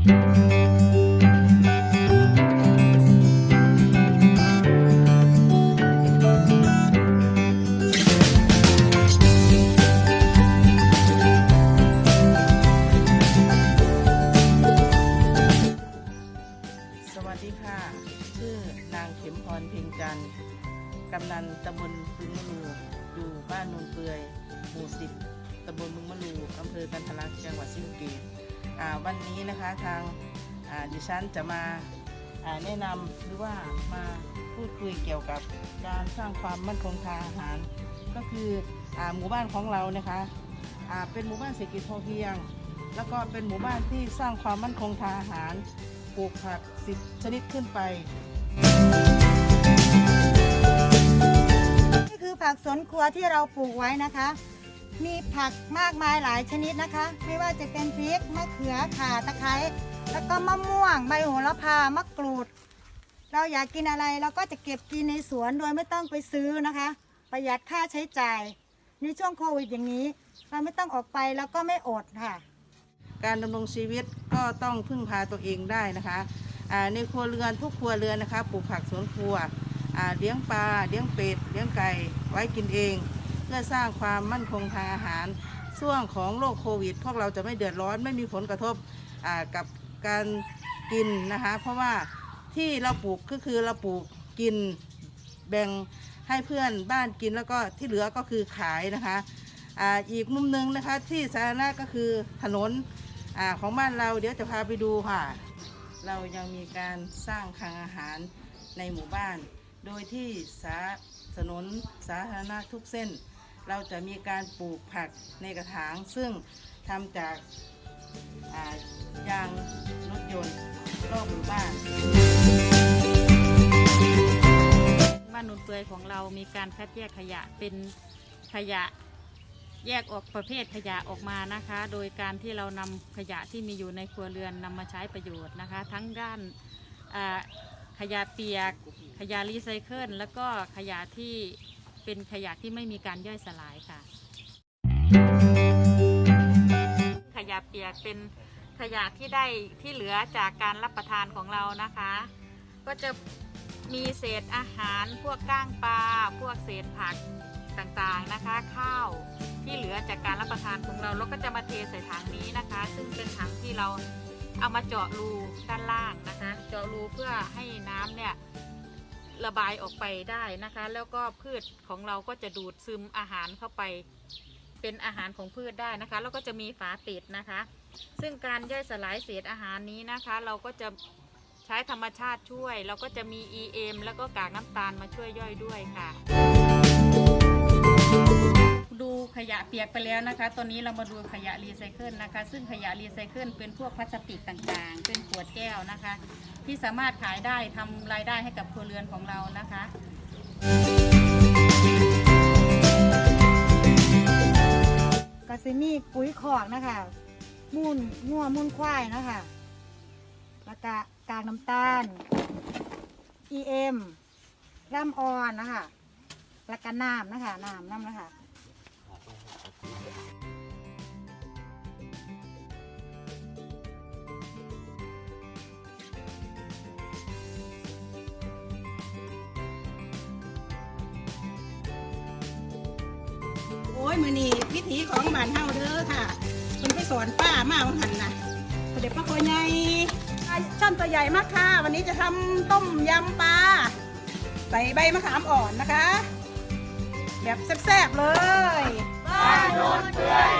สวัสดีค่ะ ชื่อนางเข็มพรเพ็งจันทร์กำนันตำบลพึงมะลูอยู่บ้านนูนเปือยหมู่สิบตำบลพึงมะลูอำเภอกันทะลักจังหวัดศรีสะเกษอ่า วันนี้นะคะทางดิฉันจะมาแนะนำหรือว่ามาพูดคุยเกี่ยวกับการสร้างความมั่นคงทางอาหาร ก็คืออหมู่บ้านของเรานะคะเป็นหมู่บ้านเศรษฐกิจพอเพียง แล้วก็เป็นหมู่บ้านที่สร้างความมั่นคงทางอาหารปลูกผักสิบชนิดขึ้นไปนี่คือผักสวนครัวที่เราปลูกไว้นะคะ มีผักมากมายหลายชนิดนะคะ ไม่ว่าจะเป็นพริกมะเขือข่าตะไคร้แล้วก็มะม่วงใบโหระพามะกรูด เราอยากกินอะไรเราก็จะเก็บกินในสวนโดยไม่ต้องไปซื้อนะคะ ประหยัดค่าใช้จ่ายในช่วงโควิดอย่างนี้ เราไม่ต้องออกไปแล้วก็ไม่อดค่ะ การดำรงชีวิตก็ต้องพึ่งพาตัวเองได้นะคะในครัวเรือนทุกครัวเรือนนะคะปลูกผักสวนครัวเลี้ยงปลาเลี้ยงเป็ดเลี้ยงไก่ไว้กินเอง พื่อสร้างความมั่นคงทางอาหารช่วงของโรคโควิด พวกเราจะไม่เดือดร้อนไม่มีผลกระทบกับการกินนะคะ เพราะว่าที่เราปลูกก็คือเราปลูกกินแบ่งให้เพื่อนบ้านกินแล้วก็ที่เหลือก็คือขายนะคะออีกมุมหนึงนะคะที่สาธารณะก็คือถนนอของบ้านเราเดี๋ยวจะพาไปดูค่ะ เรายังมีการสร้างคลังอาหารในหมู่บ้าน โดยที่สาถนนสาธารณะทุกเส้น เราจะมีการปลูกผักในกระถางซึ่งทำจากยางรถยนต์รอบหมู่บ้านบ้านนุนเปือยของเรามีการคัดแยกขยะเป็นขยะแยกออกประเภทขยะออกมานะคะ โดยการที่เรานำขยะที่มีอยู่ในครัวเรือนนำมาใช้ประโยชน์นะคะ ทั้งด้านขยะเปียก ขยะรีไซเคิลแล้วก็ขยะที่ เป็นขยะที่ไม่มีการย่อยสลายค่ะ ขยะเปียกเป็นขยะที่ได้ที่เหลือจากการรับประทานของเรานะคะ ก็จะมีเศษอาหารพวกก้างปลาพวกเศษผักต่างๆนะคะ ข้าวที่เหลือจากการรับประทานของเราเราก็จะมาเทใส่ถังนี้นะคะ ซึ่งเป็นถังที่เราเอามาเจาะรูด้านล่างนะคะ เจาะรูเพื่อให้น้ำเนี่ย ระบายออกไปได้นะคะ แล้วก็พืชของเราก็จะดูดซึมอาหารเข้าไป เป็นอาหารของพืชได้นะคะ แล้วก็จะมีฝาปิดนะคะ ซึ่งการย่อยสลายเศษอาหารนี้นะคะ เราก็จะใช้ธรรมชาติช่วย เราก็จะมี EM แล้วก็กากน้ำตาลมาช่วยย่อยด้วยค่ะ ยะเปียกไปแล้วนะคะ ตอนนี้เรามาดูขยะรีไซเคิลนะคะ ซึ่งขยะรีไซเคิลเป็นพวกพลาสติกต่างๆ เป็นขวดแก้วนะคะ ที่สามารถขายได้ทำรายได้ให้กับครัวเรือนของเรานะคะก็สิมีปุ๋ยขอกนะคะมูนงัวมูนควายนะคะแล้วก็กากน้ำตาล EM ร่ำออนนะคะแล้วก็น้ำนะคะน้ำน้ำนะคะ โอ้ยมือนี่วิถีของบ้านเฮาเด้อค่ะคุณไปสอนป้ามาว่าหันนะเด็กป้าคอใหญ่ช่อนตัวใหญ่มากค่ะ วันนี้จะทำต้มยำปลาใส่ใบมะขามอ่อนนะคะ แบบแซ่บๆเลย บ้านโนนเปื่อยอยู่ดีดี